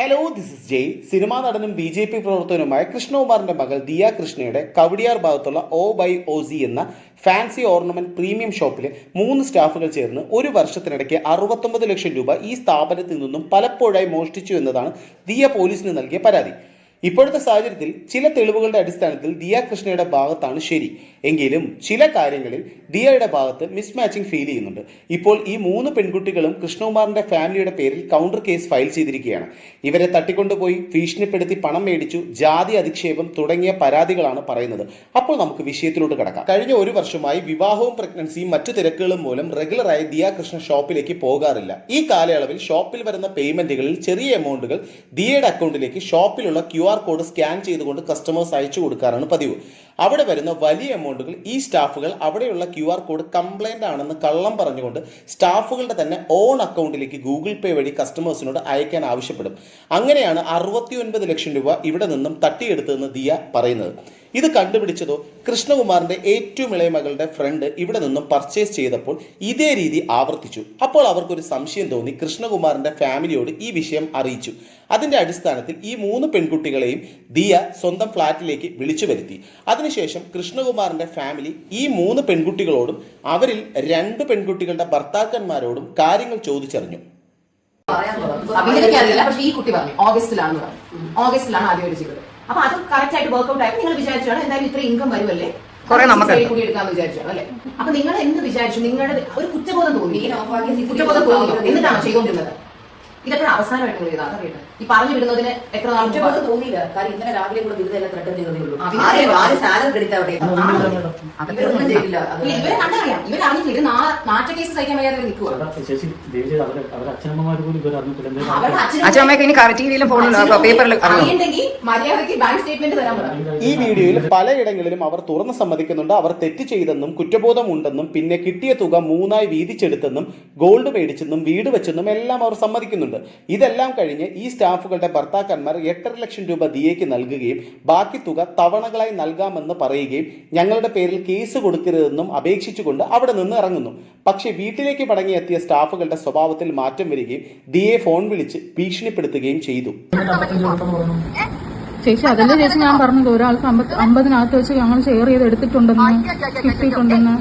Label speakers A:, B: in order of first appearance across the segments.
A: Hello this is Jai cinema നടനും B J P പ്രവർത്തകനുമായ കൃഷ്ണകുമാറിന്റെ മകൾ ദിയ കൃഷ്ണയുടെ കവടിയാർ ഭാഗത്തുള്ള ഒ ബൈ ഓസി എന്ന ഫാൻസി ഓർണമെന്റ് പ്രീമിയം ഷോപ്പിലെ മൂന്ന് സ്റ്റാഫുകൾ ചേർന്ന് ഒരു വർഷത്തിനിടയ്ക്ക് അറുപത്തൊമ്പത് ലക്ഷം രൂപ ഈ സ്ഥാപനത്തിൽ നിന്നും പലപ്പോഴായി മോഷ്ടിച്ചു എന്നതാണ് ദിയ പോലീസിന് നൽകിയ പരാതി. ഇപ്പോഴത്തെ സാഹചര്യത്തിൽ ചില തെളിവുകളുടെ അടിസ്ഥാനത്തിൽ ദിയ കൃഷ്ണയുടെ ഭാഗത്താണ് ശരി. എങ്കിലും ചില കാര്യങ്ങളിൽ ദിയയുടെ ഭാഗത്ത് മിസ്മാച്ചിങ് ഫീൽ ചെയ്യുന്നുണ്ട്. ഇപ്പോൾ ഈ മൂന്ന് പെൺകുട്ടികളും കൃഷ്ണകുമാറിന്റെ ഫാമിലിയുടെ പേരിൽ കൗണ്ടർ കേസ് ഫയൽ ചെയ്തിരിക്കുകയാണ്. ഇവരെ തട്ടിക്കൊണ്ടുപോയി ഭീഷണിപ്പെടുത്തി പണം മേടിച്ചു ജാതി അധിക്ഷേപം തുടങ്ങിയ പരാതികളാണ് പറയുന്നത്. അപ്പോൾ നമുക്ക് വിഷയത്തിലോട്ട് കടക്കാം. കഴിഞ്ഞ ഒരു വർഷമായി വിവാഹവും പ്രഗ്നൻസിയും മറ്റു തിരക്കുകളും മൂലം റെഗുലറായി ദിയ കൃഷ്ണ ഷോപ്പിലേക്ക് പോകാറില്ല. ഈ കാലയളവിൽ ഷോപ്പിൽ വരുന്ന പേയ്മെന്റുകളിൽ ചെറിയ എമൗണ്ടുകൾ ദിയയുടെ അക്കൗണ്ടിലേക്ക് ഷോപ്പിലുള്ള ക്യു ആർ കോഡ് സ്കാൻ ചെയ്തുകൊണ്ട് കസ്റ്റമേഴ്സ് അയച്ചു കൊടുക്കാറാണ് പതിവ്. അവിടെ വരുന്ന വലിയ എമൗണ്ടുകൾ ഈ സ്റ്റാഫുകൾ അവിടെയുള്ള ക്യു ആർ കോഡ് കംപ്ലൈന്റ് ആണെന്ന് കള്ളം പറഞ്ഞുകൊണ്ട് സ്റ്റാഫുകളുടെ തന്നെ ഓൺ അക്കൗണ്ടിലേക്ക് ഗൂഗിൾ പേ വഴി കസ്റ്റമേഴ്സിനോട് അയക്കാൻ ആവശ്യപ്പെടും. അങ്ങനെയാണ് അറുപത്തി ഒൻപത് ലക്ഷം രൂപ ഇവിടെ നിന്നും തട്ടിയെടുത്തതെന്ന് ദിയ പറയുന്നത്. ഇത് കണ്ടുപിടിച്ചതോ കൃഷ്ണകുമാറിന്റെ ഏറ്റവും ഇളയ മകളുടെ ഫ്രണ്ട് ഇവിടെ നിന്നും പർച്ചേസ് ചെയ്തപ്പോൾ ഇതേ രീതി ആവർത്തിച്ചു. അപ്പോൾ അവർക്കൊരു സംശയം തോന്നി. കൃഷ്ണകുമാറിന്റെ ഫാമിലിയോട് ഈ വിഷയം അറിയിച്ചു. അതിന്റെ അടിസ്ഥാനത്തിൽ ഈ മൂന്ന് പെൺകുട്ടികളെയും ദിയ സ്വന്തം ഫ്ളാറ്റിലേക്ക് വിളിച്ചു വരുത്തി. അതിനുശേഷം കൃഷ്ണകുമാറിന്റെ ഫാമിലി ഈ മൂന്ന് പെൺകുട്ടികളോടും അവരിൽ രണ്ട് പെൺകുട്ടികളുടെ ഭർത്താക്കന്മാരോടും കാര്യങ്ങൾ ചോദിച്ചറിഞ്ഞു.
B: അറിയില്ല. പക്ഷേ ഈ കുട്ടി പറഞ്ഞു. ഓഗസ്റ്റിലാണ് ഓഗസ്റ്റിലാണ് ആദ്യം ഒരു ചെയ്തത് അപ്പൊ അത് കറക്റ്റ് ആയിട്ട് വർക്ക്ഔട്ട് ആയപ്പോൾ നിങ്ങൾ വിചാരിച്ചാണ് എന്തായാലും ഇത്ര ഇൻകം വരുമല്ലേ
C: കുറെ നമുക്ക്
B: കൂടി എടുക്കാന്ന് വിചാരിച്ചു അല്ലെ? അപ്പൊ നിങ്ങൾ എന്ത് വിചാരിച്ചു? നിങ്ങളുടെ ഒരു കുറ്റബോധം തോന്നി. കുറ്റബോധം തോന്നി. എന്നിട്ടാണ് ചെയ്തുകൊണ്ടിരുന്നത്? ഇതെപ്പോഴും അവസാനമായിട്ട് നിങ്ങൾ ചെയ്താൽ അതറിയട്ടെ ഈ പറഞ്ഞു വിടുന്നതിന് എത്ര നാൾ
D: തോന്നിയില്ല. കാരണം ഇന്നലെ രാവിലെ കൂടെ ബിരുദം എല്ലാം ത്രട്ടം ചെയ്തതേ ഉള്ളൂ. സാലറി ഇവരൊന്നും
B: ഇവരെ കണ്ടറിയാം. ഇവർ അറിഞ്ഞില്ല. ഇത് കേസ് സഹിക്കാൻ വയ്യാതെ നിൽക്കുക
C: അച്ഛനമ്മയ്ക്ക് ഇനി ഫോണിലും
B: അറിയണ്ടെങ്കിൽ മര്യാദയ്ക്ക് ബാങ്ക് സ്റ്റേറ്റ്മെന്റ് തരാൻ
A: ഈ വീഡിയോയിൽ പലയിടങ്ങളിലും അവർ തുറന്ന് സമ്മതിക്കുന്നുണ്ട്. അവർ തെറ്റ് ചെയ്തെന്നും കുറ്റബോധമുണ്ടെന്നും പിന്നെ കിട്ടിയ തുക മൂന്നായി വീതിച്ചെടുത്തെന്നും ഗോൾഡ് മേടിച്ചെന്നും വീട് വെച്ചെന്നും എല്ലാം അവർ സമ്മതിക്കുന്നുണ്ട്. ഇതെല്ലാം കഴിഞ്ഞ് ഈ സ്റ്റാഫുകളുടെ ഭർത്താക്കന്മാർ എട്ടര ലക്ഷം രൂപ ദിയയ്ക്ക് നൽകുകയും ബാക്കി തുക തവണകളായി നൽകാമെന്ന് പറയുകയും ഞങ്ങളുടെ പേരിൽ കേസ് കൊടുക്കരുതെന്നും അപേക്ഷിച്ചുകൊണ്ട് അവിടെ നിന്ന് ഇറങ്ങുന്നു. പക്ഷേ വീട്ടിലേക്ക് മടങ്ങിയെത്തിയ സ്റ്റാഫുകളുടെ സ്വഭാവത്തിൽ മാറ്റം വരികയും ദിയെ ഫോൺ വിളിച്ച് ഭീഷണിപ്പെടുത്തുകയും ചെയ്തു.
E: ചേച്ചി അതല്ലേ ചേച്ചി ഞാൻ പറഞ്ഞത് ഒരാൾക്ക് അമ്പത് അമ്പതിനകത്ത് വെച്ച് ഞങ്ങൾ ഷെയർ ചെയ്ത് എടുത്തിട്ടുണ്ടെന്ന് കിട്ടിയിട്ടുണ്ടെന്ന്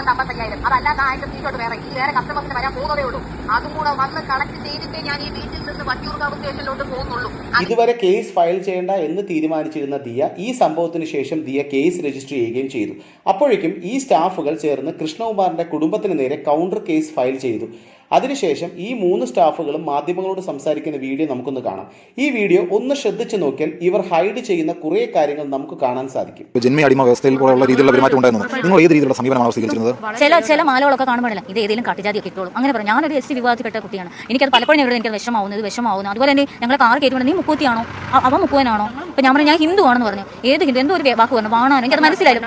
F: ഇത് അമ്പത്തയ്യായിരം അതല്ലാതെ ആയിരം വേറെ ഈ വേറെ കസ്റ്റമേഴ്സിന് വരാൻ പോകുന്നതേ ഉള്ളൂ അതും കൂടെ വന്ന് കളക്ട് ചെയ്തിട്ടേ ഞാൻ ഈ വീട്ടിൽ നിന്ന് വട്ടിയൂർക്കാവ് സ്റ്റേഷനിലോട്ട് പോകുന്നുള്ളൂ
A: ഇതുവരെ കേസ് ഫയൽ ചെയ്യേണ്ട എന്ന് തീരുമാനിച്ചിരുന്ന ദിയ ഈ സംഭവത്തിന് ശേഷം ദിയ കേസ് രജിസ്റ്റർ ചെയ്യുകയും ചെയ്തു അപ്പോഴേക്കും ഈ സ്റ്റാഫുകൾ ചേർന്ന് കൃഷ്ണകുമാറിന്റെ കുടുംബത്തിന് നേരെ കൗണ്ടർ കേസ് ഫയൽ ചെയ്തു അതിനുശേഷം ഈ മൂന്ന് സ്റ്റാഫുകളും മാധ്യമങ്ങളോട് സംസാരിക്കുന്ന വീഡിയോ നമുക്കൊന്ന് കാണാം. ഈ വീഡിയോ ഒന്ന് ശ്രദ്ധിച്ചു നോക്കിയാൽ ഇവർ ഹൈഡ് ചെയ്യുന്ന കുറേ കാര്യങ്ങൾ നമുക്ക് കാണാൻ സാധിക്കും.
G: ജന്മയടിമ വ്യവസ്ഥയിൽ പോലുള്ള രീതിയിലുള്ള പെരുമാറ്റം ഉണ്ടായിരുന്നു. നിങ്ങൾ ഏത് രീതിയിലുള്ള സമീപനമാണ് സ്വീകരിച്ചിരുന്നത്?
H: ചില ചില മാലകളൊക്കെ കാണുമ്പോഴല്ല ഇത് ഏതെങ്കിലും കട്ടിജാതിയൊക്കെ ഇട്ടോളും. അങ്ങനെ പറഞ്ഞു ഞാനൊരു എസ് സി വിവാദത്തിൽപ്പെട്ട കുട്ടിയാണ്. എനിക്കത് പലപ്പോഴും ഇവിടെ എനിക്ക് വിഷമാവുന്നത് വിഷമാവുന്നു അതുപോലെ തന്നെ ഞങ്ങൾ കാർ കയറ്റുമ്പോൾ നീ മുക്കൂത്തിയാണോ അവ മുക്കുവനാണോ അപ്പം ഞാൻ പറഞ്ഞു ഞാൻ ഹിന്ദു ആണെന്ന് പറഞ്ഞു. ഏത് ഹിന്ദു എന്തോ ഒരു വാക്ക് പറഞ്ഞു എനിക്കത് മനസ്സിലായില്ല.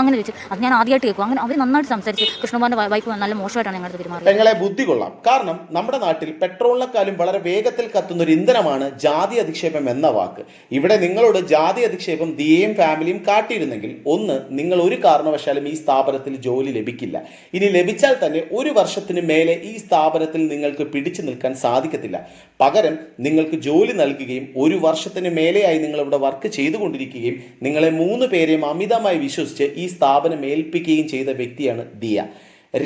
H: അങ്ങനെ ചോദിച്ചു. അത് ഞാൻ ആദ്യമായിട്ട് കേൾക്കും. അങ്ങനെ അവർ നന്നായിട്ട് സംസാരിച്ച് കൃഷ്ണകുമാറിന്റെ വൈഫ് നല്ല മോശമായിട്ടാണ് ഞങ്ങളുടെ പെരുമാറുന്നത്.
A: ബുദ്ധി കൊള്ളാം. കാരണം നമ്മുടെ നാട്ടിൽ പെട്രോളിനെക്കാളും വളരെ വേഗത്തിൽ കത്തുന്ന ഒരു ഇന്ധനമാണ് ജാതി അധിക്ഷേപം എന്ന വാക്ക്. ഇവിടെ നിങ്ങളോട് ജാതി അധിക്ഷേപം ദിയയും ഫാമിലിയും കാട്ടിയിരുന്നെങ്കിൽ ഒന്ന് നിങ്ങൾ ഒരു കാരണവശാലും ഈ സ്ഥാപനത്തിൽ ജോലി ലഭിക്കില്ല. ഇനി ലഭിച്ചാൽ തന്നെ ഒരു വർഷത്തിന് മേലെ ഈ സ്ഥാപനത്തിൽ നിങ്ങൾക്ക് പിടിച്ചു നിൽക്കാൻ സാധിക്കത്തില്ല. പകരം നിങ്ങൾക്ക് ജോലി നൽകുകയും ഒരു വർഷത്തിന് മേലെയായി നിങ്ങൾ ഇവിടെ വർക്ക് ചെയ്തുകൊണ്ടിരിക്കുകയും നിങ്ങളെ മൂന്ന് പേരെയും അമിതമായി വിശ്വസിച്ച് ഈ സ്ഥാപനം ഏൽപ്പിക്കുകയും ചെയ്ത വ്യക്തിയാണ് ദിയ.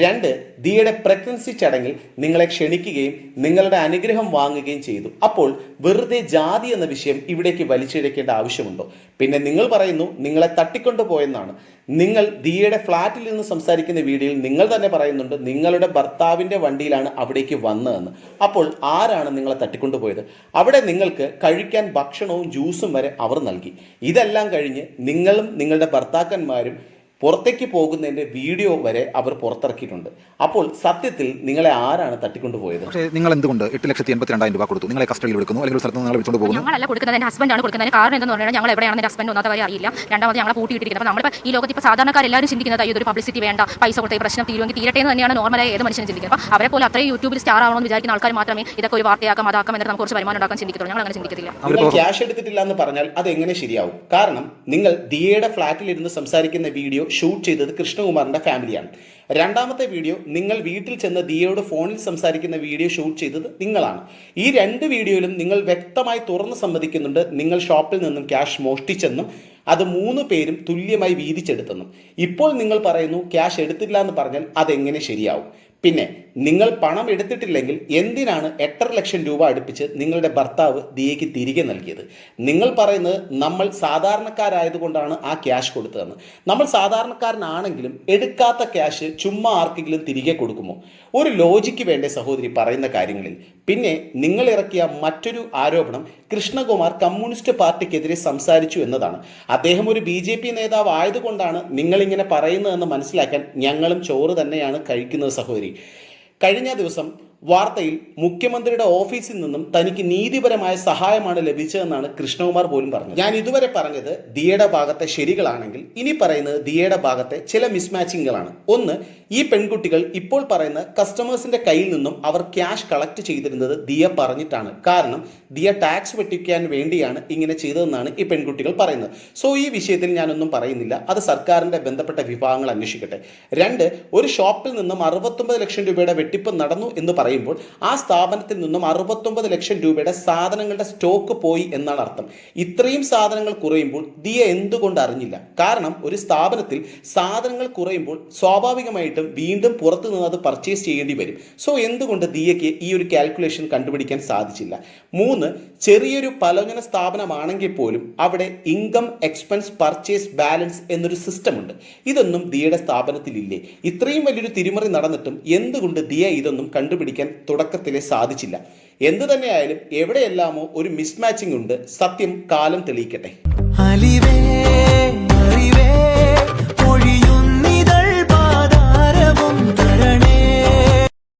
A: രണ്ട് ദിയയുടെ പ്രഗ്നൻസി ചടങ്ങിൽ നിങ്ങളെ ക്ഷണിക്കുകയും നിങ്ങളുടെ അനുഗ്രഹം വാങ്ങുകയും ചെയ്തു. അപ്പോൾ വെറുതെ ജാതി എന്ന വിഷയം ഇവിടേക്ക് വലിച്ചിഴക്കേണ്ട ആവശ്യമുണ്ടോ? പിന്നെ നിങ്ങൾ പറയുന്നു നിങ്ങളെ തട്ടിക്കൊണ്ടുപോയെന്നാണ് നിങ്ങൾ ദിയയുടെ ഫ്ലാറ്റിൽ നിന്ന് സംസാരിക്കുന്ന വീഡിയോയിൽ നിങ്ങൾ തന്നെ പറയുന്നുണ്ട് നിങ്ങളുടെ ഭർത്താവിന്റെ വണ്ടിയിലാണ് അവിടേക്ക് വന്നതെന്ന്. അപ്പോൾ ആരാണ് നിങ്ങളെ തട്ടിക്കൊണ്ടുപോയത് അവിടെ നിങ്ങൾക്ക് കഴിക്കാൻ ഭക്ഷണവും ജ്യൂസും വരെ അവർ നൽകി. ഇതെല്ലാം കഴിഞ്ഞ് നിങ്ങളും നിങ്ങളുടെ ഭർത്താക്കന്മാരും പുറത്തേക്ക് പോകുന്നതിന്റെ വീഡിയോ വരെ അവർ പുറത്തിറക്കിയിട്ടുണ്ട്. അപ്പോൾ സത്യത്തിൽ നിങ്ങളെ ആരാണ് തട്ടിക്കൊണ്ടുപോയത്?
G: പക്ഷേ നിങ്ങൾ എന്തുകൊണ്ട് എട്ട് ലക്ഷത്തി എൺപത്തി രണ്ടായിരം രൂപ കൊടുത്തു? നിങ്ങളെ കസ്റ്റഡിയിൽ എടുക്കുന്നു? അല്ലെങ്കിൽ ഒരു സ്ഥലത്ത് നിങ്ങളെ വിളിച്ചുകൊണ്ട് പോകുന്നു?
H: ഞങ്ങളല്ല കൊടുക്കുന്നത്. എന്റെ ഹസ്ബൻഡാണ് കൊടുക്കുന്നത്. കാരണം എന്താണെന്ന് പറഞ്ഞാൽ ഞങ്ങൾ എവിടെയാണ് എന്റെ ഹസ്ബൻഡ് ഒന്നാമത്തെ കാര്യം അറിയില്ല. രണ്ടാമത് ഞങ്ങളെ പൂട്ടിയിട്ടിരിക്കുന്നത്. അപ്പോൾ നമ്മളിപ്പോൾ ഈ ലോകത്ത് ഇപ്പോൾ സാധാരണക്കാരെല്ലാവരും ചിന്തിക്കുന്നത് അയ്യോ ഒരു പബ്ലിസിറ്റി വേണ്ട. പൈസ കൊടുത്ത ഈ പ്രശ്നം തീരുമെങ്കിൽ തീരട്ടെ എന്ന് തന്നെയാണ് നോർമലായി ഏത് മനുഷ്യനും ചിന്തിക്കുന്നത്. അപ്പോൾ അവരെ പോലെ അത്രയും യൂട്യൂബിൽ സ്റ്റാർ ആവണമെന്ന് വിചാരിക്കുന്ന ആൾക്കാർ മാത്രമേ ഇതൊക്കെ ഒരു വാർത്തയാക്കാം അതാക്കാം എന്നിട്ട് നമുക്ക് കുറച്ച് വരുമാനം ഉണ്ടാക്കാൻ ചിന്തിക്കത്തുള്ളൂ. ഞങ്ങൾ അങ്ങനെ ചിന്തിക്കത്തില്ല.
A: നിങ്ങൾ ക്യാഷ് എടുത്തിട്ടില്ല എന്ന് പറഞ്ഞാൽ അത് എങ്ങനെ ശരിയാവും? കാരണം നിങ്ങൾ ദിയയുടെ ഫ്ലാറ്റിൽ ഇരുന്ന് സംസാരിക്കുന്ന വീഡിയോ ഷൂട്ട് ചെയ്തത് കൃഷ്ണകുമാറിന്റെ ഫാമിലിയാണ്. രണ്ടാമത്തെ വീഡിയോ നിങ്ങൾ വീട്ടിൽ ചെന്ന് ദിയയോട് ഫോണിൽ സംസാരിക്കുന്ന വീഡിയോ ഷൂട്ട് ചെയ്തത് നിങ്ങളാണ്. ഈ രണ്ട് വീഡിയോയിലും നിങ്ങൾ വ്യക്തമായി തുറന്ന് സമ്മതിക്കുന്നുണ്ട് നിങ്ങൾ ഷോപ്പിൽ നിന്നും ക്യാഷ് മോഷ്ടിച്ചെന്നും അത് മൂന്ന് പേരും തുല്യമായി വീതിച്ചെടുത്തെന്നും. ഇപ്പോൾ നിങ്ങൾ പറയുന്നു ക്യാഷ് എടുത്തില്ല എന്ന് പറഞ്ഞാൽ അതെങ്ങനെ ശരിയാവും? പിന്നെ നിങ്ങൾ പണം എടുത്തിട്ടില്ലെങ്കിൽ എന്തിനാണ് എട്ടര ലക്ഷം രൂപ അടുപ്പിച്ച് നിങ്ങളുടെ ഭർത്താവ് ദിയയ്ക്ക് തിരികെ നൽകിയത്? നിങ്ങൾ പറയുന്നത് നമ്മൾ സാധാരണക്കാരായതുകൊണ്ടാണ് ആ ക്യാഷ് കൊടുത്തതെന്ന്. നമ്മൾ സാധാരണക്കാരനാണെങ്കിലും എടുക്കാത്ത ക്യാഷ് ചുമ്മാ ആർക്കെങ്കിലും തിരികെ കൊടുക്കുമോ? ഒരു ലോജിക്ക് വേണ്ട സഹോദരി പറയുന്ന കാര്യങ്ങളിൽ. പിന്നെ നിങ്ങൾ ഇറക്കിയ മറ്റൊരു ആരോപണം കൃഷ്ണകുമാർ കമ്മ്യൂണിസ്റ്റ് പാർട്ടിക്കെതിരെ സംസാരിച്ചു എന്നതാണ്. അദ്ദേഹം ഒരു ബി ജെ പി നേതാവ് ആയതുകൊണ്ടാണ് നിങ്ങളിങ്ങനെ പറയുന്നതെന്ന് മനസ്സിലാക്കാൻ ഞങ്ങളും ചോറ് തന്നെയാണ് കഴിക്കുന്നത് സഹോദരി. കഴിഞ്ഞ ദിവസം വാർത്തയിൽ മുഖ്യമന്ത്രിയുടെ ഓഫീസിൽ നിന്നും തനിക്ക് നീതിപരമായ സഹായമാണ് ലഭിച്ചതെന്നാണ് കൃഷ്ണകുമാർ പോലും പറഞ്ഞത്. ഞാൻ ഇതുവരെ പറഞ്ഞത് ദിയയുടെ ഭാഗത്തെ ശരികളാണെങ്കിൽ ഇനി പറയുന്നത് ദിയയുടെ ഭാഗത്തെ ചില മിസ്മാച്ചിങ്ങുകളാണ് ഒന്ന് ഈ പെൺകുട്ടികൾ ഇപ്പോൾ പറയുന്ന കസ്റ്റമേഴ്സിന്റെ കയ്യിൽ നിന്നും അവർ ക്യാഷ് കളക്ട് ചെയ്തിരുന്നത് ദിയ പറഞ്ഞിട്ടാണ്. കാരണം ദിയ ടാക്സ് വെട്ടിക്കാൻ വേണ്ടിയാണ് ഇങ്ങനെ ചെയ്തതെന്നാണ് ഈ പെൺകുട്ടികൾ പറയുന്നത്. സോ ഈ വിഷയത്തിൽ ഞാനൊന്നും പറയുന്നില്ല. അത് സർക്കാരിന്റെ ബന്ധപ്പെട്ട വിഭാഗങ്ങൾ അന്വേഷിക്കട്ടെ. രണ്ട് ഒരു ഷോപ്പിൽ നിന്നും അറുപത്തൊമ്പത് ലക്ഷം രൂപയുടെ വെട്ടിപ്പ് നടന്നു എന്ന് പറയുമ്പോൾ ആ സ്ഥാപനത്തിൽ നിന്നും അറുപത്തൊമ്പത് ലക്ഷം രൂപയുടെ സാധനങ്ങളുടെ സ്റ്റോക്ക് പോയി എന്നാണ് അർത്ഥം. ഇത്രയും സാധനങ്ങൾ കുറയുമ്പോൾ ദിയ എന്തുകൊണ്ട് അറിഞ്ഞില്ല? കാരണം ഒരു സ്ഥാപനത്തിൽ സാധനങ്ങൾ കുറയുമ്പോൾ സ്വാഭാവികമായിട്ടും വീണ്ടും പുറത്തു നിന്ന് അത് പർച്ചേസ് ചെയ്യേണ്ടി വരും. സോ എന്തുകൊണ്ട് ദിയയ്ക്ക് ഈ ഒരു കാൽക്കുലേഷൻ കണ്ടുപിടിക്കാൻ സാധിച്ചില്ല? മൂന്ന് ചെറിയൊരു പലോചന സ്ഥാപനമാണെങ്കിൽ പോലും അവിടെ ഇൻകം എക്സ്പെൻസ് പർച്ചേസ് ബാലൻസ് എന്നൊരു സിസ്റ്റം ഉണ്ട്. ഇതൊന്നും ദിയയുടെ സ്ഥാപനത്തിലില്ലേ? ഇത്രയും വലിയൊരു തിരിമറി നടന്നിട്ടും എന്തുകൊണ്ട് ദിയ ഇതൊന്നും കണ്ടുപിടിക്കാൻ തുടക്കത്തിലെ സാധിച്ചില്ല. എന്തു തന്നെയായാലും എവിടെയെല്ലാമോ ഒരു മിസ്മാച്ചിങ് ഉണ്ട്. സത്യം കാലം തെളിയിക്കട്ടെ.
I: അലിവേ അറിവേ